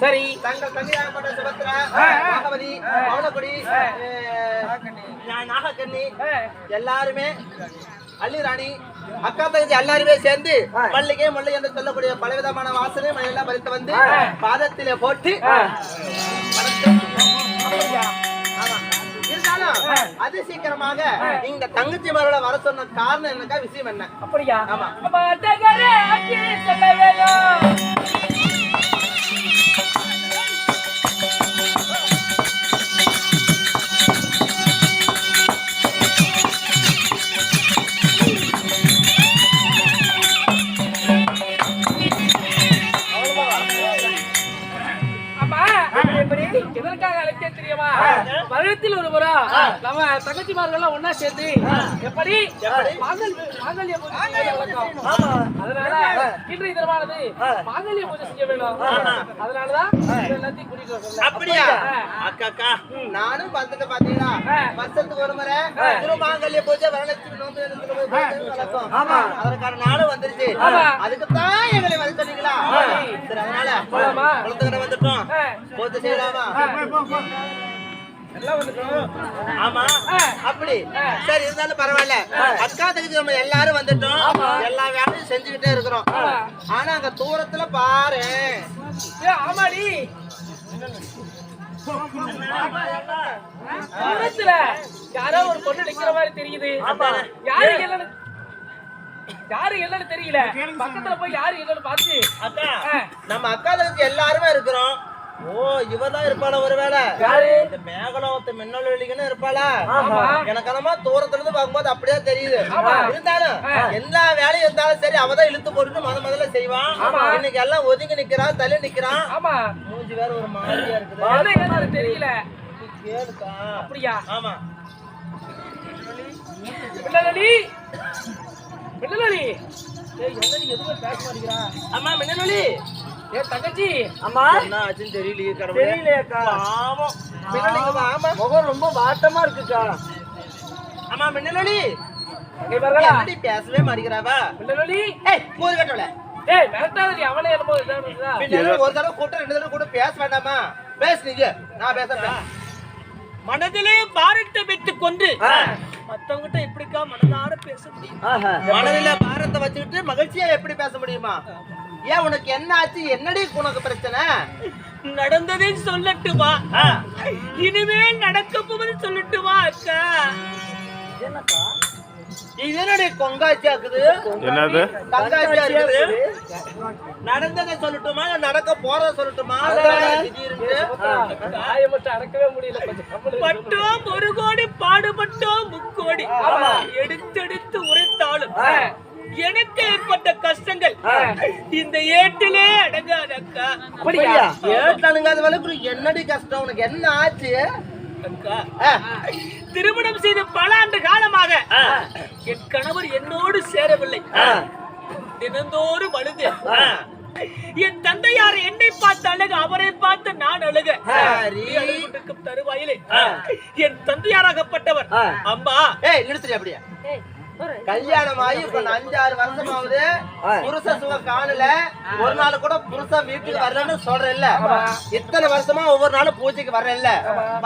சரி. தங்கள் தங்கையாகப்பட்ட சுபத்ரா. நாகவதி பவனக்குடி நாகக்கண்ணி எல்லாருமே அள்ளி ராணி அக்கா தங்கச்சி எல்லாருமே சேர்ந்து மல்லிகை முல்லை என்று சொல்லக்கூடிய பலவிதமான வாசனை மழையெல்லாம் பறித்து வந்து பாதத்திலே போட்டு அது சீக்கிரமாக இந்த தங்கச்சி மகளை வர சொன்ன காரணம் என்னக்கா விஷயம் என்ன? அப்படியா? ஆமா. எப்படி? எதற்காக அழைத்தேன் தெரியுமா? வருடத்தில் ஒரு முறை நம்ம தங்கச்சிமார்கள்லாம் ஒண்ணா சேர்ந்து எப்படி? மாங்கல் மாங்கல்ய. அதனால இன்றைய தினமானது மாங்கல்ய பூஜை செய்ய வேண்டும் அதனாலதான் எல்லாத்தையும் கூட்டிட்டு. அப்படியா. அக்கா நானும் வந்துட்டு பாத்தீங்களா ஆ. வருஷத்துக்கு ஒரு முறை திருமாங்கல்ய பூஜை வரலட்சுமி நோம்பு வழக்கம் அதற்கான நாளும் வந்துருச்சு. ஆமா. அதுக்கு தான் எங்களை வர சொன்னீங்களா? அதனால? குளத்துக்கிட்ட வந்துட்டோம். பூஜை செய்யலாமா. ஆமா. அப்படி. சரி இருந்தாலும் பரவாயில்ல. அக்கா தங்கச்சி நம்ம எல்லாரும் வந்துட்டோம். எல்லா வேலையும் செஞ்சுக்கிட்டே இருக்கிறோம். ஆனா அங்க தூரத்துல பாரு. ஏ, ஆமாடி. தூரத்துல யாரோ ஒரு பொண்ணு நிக்கிற மாதிரி தெரியுது. யாரு என்னன்னு யாரு என்னன்னு தெரியல. பக்கத்துல போய் யாரு என்னன்னு பார்த்து. அக்கா. நம்ம அக்கா தங்கச்சி எல்லாருமே இருக்கிறோம். ஓ இவதான் இருப்பாளா ஒருவேளை? இந்த மேகலோகத்து மின்னல் வெளிக்குன்னு இருப்பாளா? ஆமா. எனக்கு என்னமோ தூரத்துல இருந்து பார்க்கும்போது அப்படியே தெரியுது. ஆமா. இருந்தாலும். எல்லா வேலையும் இருந்தாலும் சரி அவதான் இழுத்து போட்டுட்டு முத முதல்ல செய்வான். ஆமா. இன்னைக்கு எல்லாம் ஒதுங்கி நிக்கிறான் தள்ளி நிக்கிறான். ஆமா. மூஞ்சி வேற ஒரு மாதிரியா இருக்குது. தெரியல. கேளுக்கா. அப்படியா? ஆமா. பிள்ளலி பிள்ளலி ஏய் என்னடி எதுவுமே பேச மாட்டேங்கிறா? அம்மா மின்னலி ஏ தங்கச்சி! அம்மா! என்ன ஆச்சுன்னு தெரியலையே கடவுளே. தெரியலையேக்கா பாவம். மின்னலிங்கம்மா ஆமா முகம் ரொம்ப வாட்டமா இருக்குக்கா. அம்மா மின்னலி என்னடி பேசவே மாட்டேங்கிறாவா? பிள்ளலி ஏய் ஏய் மிரட்டாதடி அவனே என்னமோ இதா ஒரு தடவை கூட்டம் ரெண்டு தடவை கூட பேச வேண்டாமா? பேசு நீங்க நான் பேச மனதிலே பாரத்தை வைத்துக் கொண்டு மத்தவங்கிட்ட எப்படிக்கா மனதார பேச முடியும்? மனதில பாரத்தை வச்சுக்கிட்டு மகிழ்ச்சியா எப்படி பேச முடியுமா? ஏன் உனக்கு என்ன ஆச்சு? என்னடி உனக்கு பிரச்சனை? நடந்ததை சொல்லட்டுமா? இனிமேல் நடக்க போவது சொல்லட்டுமா அக்கா? என்னக்கா? இது என்னடி கொங்காச்சி ஆக்குது? என்னது? கங்காச்சியா இருக்குது நடந்ததை சொல்லட்டுமா? இல்ல நடக்க போறத சொல்லட்டுமா? திடீர்னு. காய மட்டும் அடக்கவே முடியல. பட்டோம் ஒரு கோடி பாடுபட்டோம் முக்கோடி. எடுத்தெடுத்து உரைத்தாலும். எனக்கு ஏற்பட்ட கஷ்டங்கள். இந்த ஏட்டிலே அடங்காதக்கா. அப்படியா? ஏட்டானுங்க அது வளர்க்குற என்னடி கஷ்டம்? உனக்கு என்ன ஆச்சு? அக்கா திருமணம் செய்த பல ஆண்டு காலமாக என் கணவர் என்னோடு சேரவில்லை. தினந்தோறும் அழுது. என் தந்தையார் என்னை பார்த்து அழுக அவரை பார்த்து நான் அழுக. தருவாயிலே. என் தந்தையாராகப்பட்டவர் அம்மா ஏய் நிறுத்துறி அப்படியே. கல்யாணம் ஆகி இப்ப அஞ்சாறு வருஷம் ஆகுது புருஷ சுகம் காணல. ஒரு நாள் கூட புருஷன் வீட்டுக்கு வரலன்னு சொல்றேன்ல. இத்தனை வருஷமா ஒவ்வொரு நாளும் பூஜைக்கு வர்றேன்ல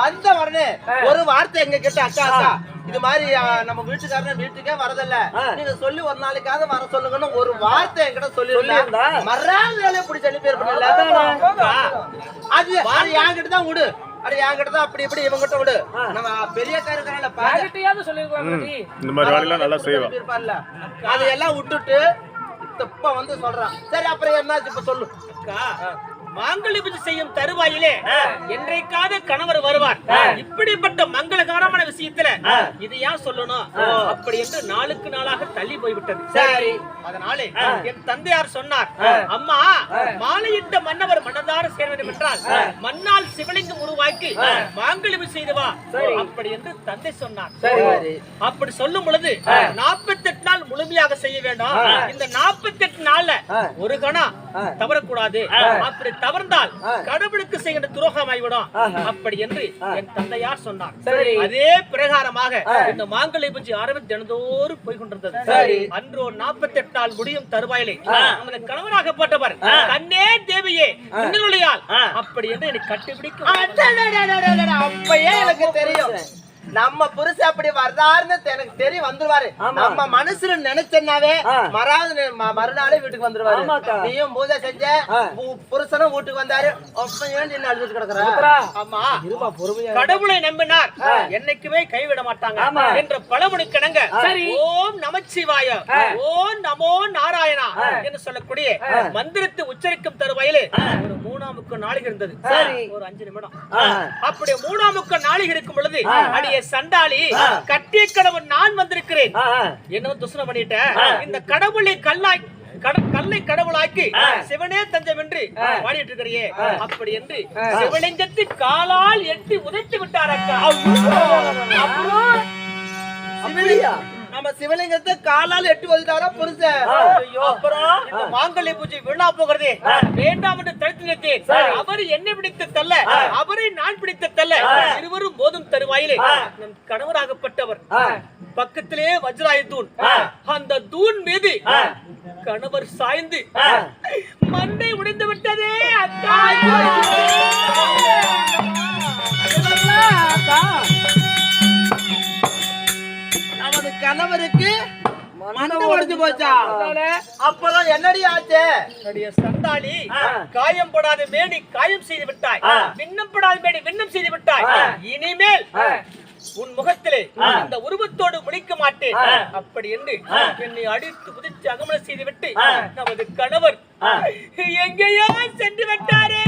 வந்த உடனே ஒரு வார்த்தை எங்க கிட்ட அக்கா அக்கா இது மாதிரி நம்ம வீட்டுக்காரன் வீட்டுக்கே வரதில்ல. நீங்க சொல்லி ஒரு நாளைக்காவது வர சொல்லுங்கன்னு ஒரு வார்த்தை என்கிட்ட சொல்லிருந்தா மறாத வேலையை பிடிச்சி அனுப்பியிருப்பேன்ல. அது அது என்கிட்ட தான் விடு. அது என்கிட்ட தான் அப்படி இப்படி இவங்கிட்ட விடு. நம்ம பெரிய காரங்கிறான்ல பாரு யார்கிட்டயாவது சொல்லிருக்கலாம் இந்த மாதிரி வேலையெல்லாம் நல்லா செய்வா இருப்பார்ல அதையெல்லாம் விட்டுட்டு இப்ப வந்து சொல்றான். சரி அப்புறம் என்னாச்சு? இப்ப சொல்லு. அக்கா மாங்கல்ய பூஜை செய்யும் தருவாயிலே என்றைக்காவது கணவர் வருவார். இப்படிப்பட்ட மங்களகரமான விஷயத்துல இது ஏன் சொல்லணும்? அப்படி என்று நாளுக்கு நாளாக தள்ளி போய்விட்டது. சரி. அதனாலே என் தந்தையார் சொன்னார் அம்மா மாலையிட்ட மன்னவர் மனதார சேர வேண்டும் என்றால் மண்ணால் சிவலிங்கம் உருவாக்கி மாங்கல்யம் செய்து வா. அப்படி என்று தந்தை சொன்னார். அப்படி சொல்லும் பொழுது நாற்பத்தெட்டு நாற்பத்தெட்டு நாள் முழுமையாக செய்ய வேண்டும். இந்த நாற்பத்தெட்டு நாள்ல ஒரு கணம் தவறக்கூடாது. அப்படி தவறுந்தால் கடவுளுக்கு செய்கின்ற துரோகம் ஆகிவிடும் அப்படி என்று என் தந்தையார் சொன்னார். அதே பிரகாரமாக இந்த மாங்கல்ய பூஜை ஆரம்பித்து தினந்தோறும் போய் கொண்டிருந்தது. சரி. அன்றோ நாற்பத்தெட்டு நாள் முடியும் தருவாயிலே. நமது கணவனாகப்பட்டவர் கண்ணே தேவியே அப்படி என்று என்னை கட்டிப்பிடிக்கும் அப்பயே எனக்கு தெரியும். நம்ம புருஷன் அப்படி வர்றாருன்னு எனக்கு தெரியும் வந்துருவாரு. நம்ம மனசுல நினைச்சனாவே மறாவது மறுநாளே வீட்டுக்கு வந்துருவாரு. நீயும் பூஜை செஞ்ச புருஷனும் வீட்டுக்கு வந்தாரு. நீ அழுதுட்டு கிடக்குற? ஆமா. கடவுளை நம்பினார். என்னைக்குமே கைவிட மாட்டாங்க. என்ற பழமொழி கிணங்க சரி. ஓம் நமச்சிவாய. ஓம் நமோ நாராயணா என்று சொல்லக்கூடிய மந்திரத்தை உச்சரிக்கும் தருவாயிலே ஒரு மூணாமுக்கு நாளிகை இருந்தது. ஒரு அஞ்சு நிமிடம். அப்படி மூணாமுக்கு நாளிகை இருக்கும் பொழுது அடிய சண்டாளி கட்டிய கடவுள் நான் வந்திருக்கிறேன். என்ன துசனம் பண்ணிட்டேன் இந்த கடவுளை கல்லாய் கல்லை கடவுளாக்கி சிவனே தஞ்சம் என்று பாடிட்டு இருக்கிறியே அப்படி என்று சிவலிங்கத்தை காலால் எட்டி உதைத்து விட்டார் அக்கா. அப்புறம் நம்ம சிவலிங்கத்தை காலால எட்டு வந்துட்டாரா புருஷன்? அப்புறம் மாங்கல்ய பூஜை வீணா போகிறதே. வேண்டாம் என்று தடுத்து நிறுத்தேன். அவர் என்னை பிடித்த தல்ல அவரை நான் பிடித்த தல்ல தருவாயிலே நம் கணவராகப்பட்டவர் பக்கத்திலே வஜ்ராய தூண் அந்த தூண் மீது கணவர் சாய்ந்து மண்டை உடைந்து விட்டதே அக்கா மண்டை உடைஞ்சு போச்சா அப்பதான் என்னடி ஆச்சு? என்னுடைய காயம் படாத மேடி காயம் செய்து விட்டாய். விண்ணம் படாத மேடி விண்ணம் செய்து விட்டாய். இனிமேல் உன் முகத்திலே அந்த உருவத்தோடு முடிக்க மாட்டேன். அப்படி என்று என்னை அடித்து உதித்து அகமல செய்து விட்டு நமது கணவர் எங்கேயோ சென்று விட்டாரே.